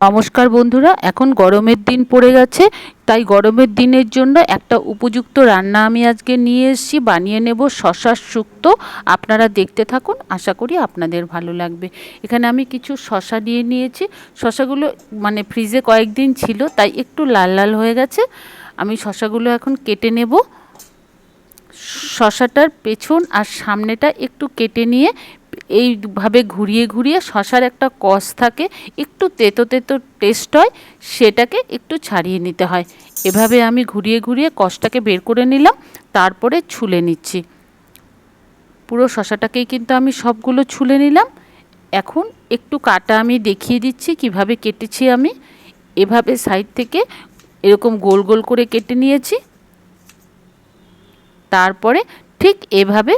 নমস্কার বন্ধুরা, এখন গরমের দিন পড়ে গেছে, তাই গরমের দিনের জন্য একটা উপযুক্ত রান্না আমি আজকে নিয়ে এসেছি, বানিয়ে নেব শশার শুক্তো। আপনারা দেখতে থাকুন, আশা করি আপনাদের ভালো লাগবে। এখানে আমি কিছু শশা নিয়ে নিয়েছি, শশাগুলো মানে ফ্রিজে কয়েকদিন ছিল, তাই একটু লাল লাল হয়ে গেছে। আমি শশাগুলো এখন কেটে নেব। শশাটার পেছন আর সামনেটা একটু কেটে নিয়ে এইভাবে ঘুরিয়ে ঘুরিয়ে শশার একটা কষ থাকে, একটু তেতো তেতো টেস্ট হয়, সেটাকে একটু ছাড়িয়ে নিতে হয়। এভাবে আমি ঘুরিয়ে ঘুরিয়ে কষটাকে বের করে নিলাম, তারপরে ছুলে নিচ্ছি। পুরো শশাটাকেই কিন্তু আমি সবগুলো ছুলে নিলাম। এখন একটু কাটা আমি দেখিয়ে দিচ্ছি কীভাবে কেটেছি আমি। এভাবে সাইড থেকে এরকম গোল গোল করে কেটে নিয়েছি। তারপরে ঠিক এভাবে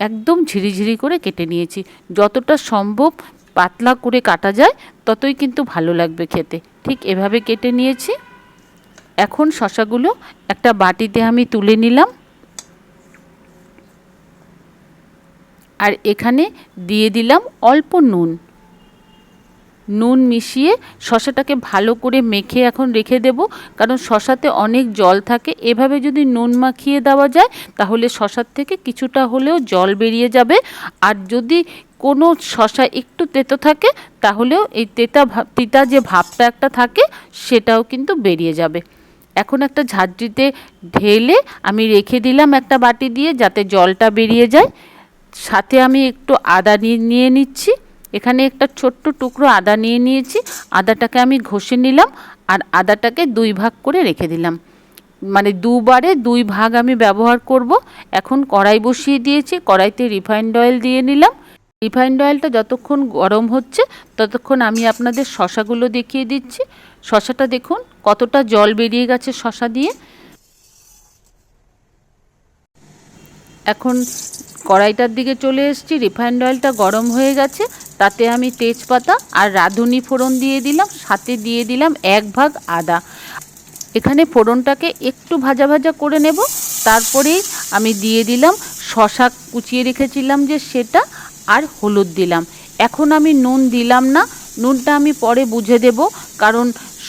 একদম ঝিরিঝিরি করে কেটে নিয়েছি। যতটা সম্ভব পাতলা করে কাটা যায়, ততই কিন্তু ভালো লাগবে খেতে। ঠিক এভাবে কেটে নিয়েছি। এখন শশাগুলো একটা বাটিতে আমি তুলে নিলাম। আর এখানে দিয়ে দিলাম অল্প নুন। নুন মিশিয়ে শশাটাকে ভালো করে মেখে এখন রেখে দেব, কারণ শশাতে অনেক জল থাকে। এভাবে যদি নুন মাখিয়ে দেওয়া যায়, তাহলে শশার থেকে কিছুটা হলেও জল বেরিয়ে যাবে। আর যদি কোনো শশা একটু তেতো থাকে, তাহলেও এই তেতা তিতা যে ভাবটা একটা থাকে, সেটাও কিন্তু বেরিয়ে যাবে। এখন একটা ঝাঁঝরিতে ঢেলে আমি রেখে দিলাম একটা বাটি দিয়ে, যাতে জলটা বেরিয়ে যায়। সাথে আমি একটু আদা নিয়ে নিচ্ছি। এখানে একটা ছোট্ট টুকরো আদা নিয়ে নিয়েছি। আদাটাকে আমি ঘষে নিলাম আর আদাটাকে দুই ভাগ করে রেখে দিলাম। মানে দুবারে দুই ভাগ আমি ব্যবহার করব। এখন কড়াই বসিয়ে দিয়েছি, কড়াইতে রিফাইন্ড অয়েল দিয়ে নিলাম। রিফাইন্ড অয়েলটা যতক্ষণ গরম হচ্ছে, ততক্ষণ আমি আপনাদের শশাগুলো দেখিয়ে দিচ্ছি। শশাটা দেখুন, কতটা জল বেরিয়ে গেছে শশা দিয়ে। এখন কড়াইটার দিকে চলে এসেছি, রিফাইন্ড অয়েলটা গরম হয়ে গেছে। তাতে আমি তেজপাতা আর রাঁধুনি ফোড়ন দিয়ে দিলাম, সাথে দিয়ে দিলাম এক ভাগ আদা। এখানে ফোড়নটাকে একটু ভাজা ভাজা করে নেব তারপরেই আমি দিয়ে দিলাম শশা কুচিয়ে রেখেছিলাম যে সেটা, আর হলুদ দিলাম। এখন আমি নুন দিলাম না, নুনটা আমি পরে বুঝে দেব, কারণ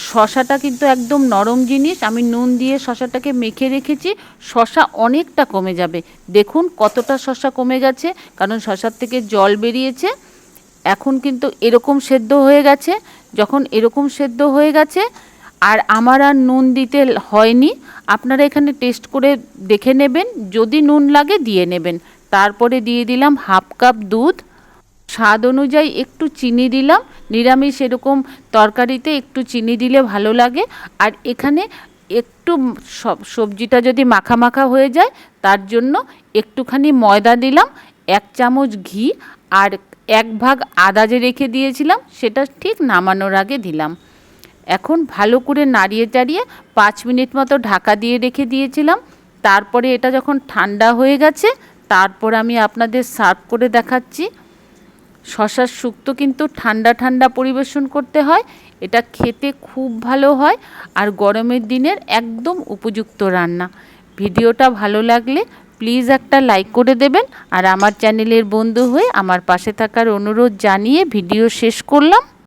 শশাটা কিন্তু একদম নরম জিনিস, আমি নুন দিয়ে শশাটাকে মেখে রেখেছি, শশা অনেকটা কমে যাবে। দেখুন কতটা শশা কমে গেছে, কারণ শশার থেকে জল বেরিয়েছে। এখন কিন্তু এরকম সেদ্ধ হয়ে গেছে, যখন এরকম সেদ্ধ হয়ে গেছে, আর আমার আর নুন দিতে হয়নি, আপনারা এখানে টেস্ট করে দেখে নেবেন, যদি নুন লাগে দিয়ে নেবেন। তারপরে দিয়ে দিলাম হাফ কাপ দুধ, স্বাদ অনুযায়ী একটু চিনি দিলাম, নিরামিষ এরকম তরকারিতে একটু চিনি দিলে ভালো লাগে, আর এখানে একটু সব সবজিটা যদি মাখা মাখা হয়ে যায়, তার জন্য একটুখানি ময়দা দিলাম, এক চামচ ঘি, আর এক ভাগ আদা যে রেখে দিয়েছিলাম, সেটা ঠিক নামানোর আগে দিলাম। এখন ভালো করে নাড়িয়ে চাড়িয়ে পাঁচ মিনিট মতো ঢাকা দিয়ে রেখে দিয়েছিলাম। তারপরে এটা যখন ঠান্ডা হয়ে গেছে, তারপর আমি আপনাদের সার্ভ করে দেখাচ্ছি। শশার শুক্তো কিন্তু ঠান্ডা ঠান্ডা পরিবেশন করতে হয়, এটা খেতে খুব ভালো হয়, আর গরমের দিনের একদম উপযুক্ত রান্না। ভিডিওটা ভালো লাগলে প্লিজ একটা লাইক করে দেবেন আর আমার চ্যানেলের বন্ধু হয়ে আমার পাশে থাকার অনুরোধ জানিয়ে ভিডিও শেষ করলাম।